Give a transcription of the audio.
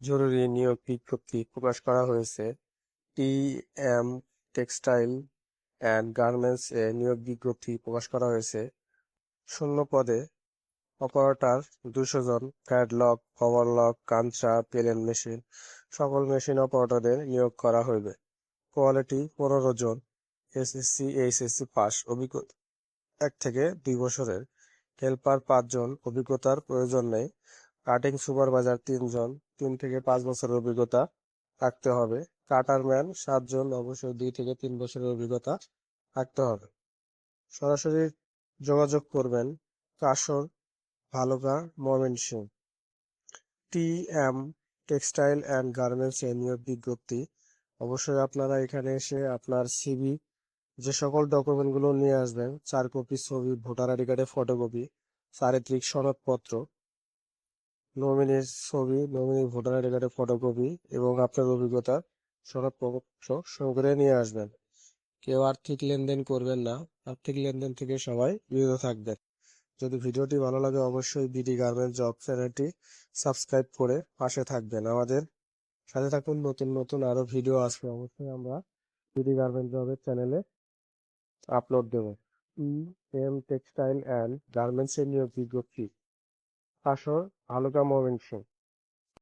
জরুরি নিয়োগ বিজ্ঞপ্তি প্রকাশ করা হয়েছে। T M textile and garments এ নিয়োগ বিজ্ঞপ্তি প্রকাশ করা হয়েছে। শূন্য পদে অপারেটর, দুশো জন, প্যাডলক ওভারলক কাঞ্চা পেলেন মেশিন, সকল মেশিন অপারেটরদের নিয়োগ করা হইবে। কোয়ালিটি, পনেরো জন, এসএসসি, এইচএসসি পাস অভিজ্ঞতা এক থেকে দুই বছরের। হেল্পার পাঁচজন অভিজ্ঞতার প্রয়োজন নেই। কাটিং সুপারভাইজার তিনজন তিন থেকে পাঁচ বছরের অভিজ্ঞতা থাকতে হবে। কাটারম্যান সাতজন, অবশ্যই দুই থেকে তিন বছরের অভিজ্ঞতা থাকতে হবে। সরাসরি যোগাযোগ করবেন কাসর Bhaluka Mymensingh T M textile and garments এ নিয়োগ বিজ্ঞপ্তি। অবশ্যই আপনারা এখানে এসে আপনার সিবি যে সকল ডকুমেন্টগুলো নিয়ে আসবেন, চার কপি ছবি, ভোটার আইডি কার্ডের ফটোকপি চারিত্রিক সনদপত্র নমিনির ছবি নমিনি ভোটার আইডি কার্ডের ফটোকপি এবং আপনার অভিজ্ঞতা সনদপত্র সহকারে নিয়ে আসবেন। কেউ আর্থিক লেনদেন করবেন না। আর্থিক লেনদেন থেকে সবাই বিরত থাকবেন। যদি ভিডিওটি ভালো লাগে অবশ্যই বিডি গার্মেন্ট জব চ্যানেলটি সাবস্ক্রাইব করে পাশে থাকবেন। আমাদের সাথে থাকুন, নতুন নতুন আরও ভিডিও আসবে। অবশ্যই আমরা বিডি গার্মেন্ট জবের চ্যানেলে upload Dev. E M textile and garments এর নিয়োগ বিজ্ঞপ্তি। আসর হালুকা ময়মনসিংহ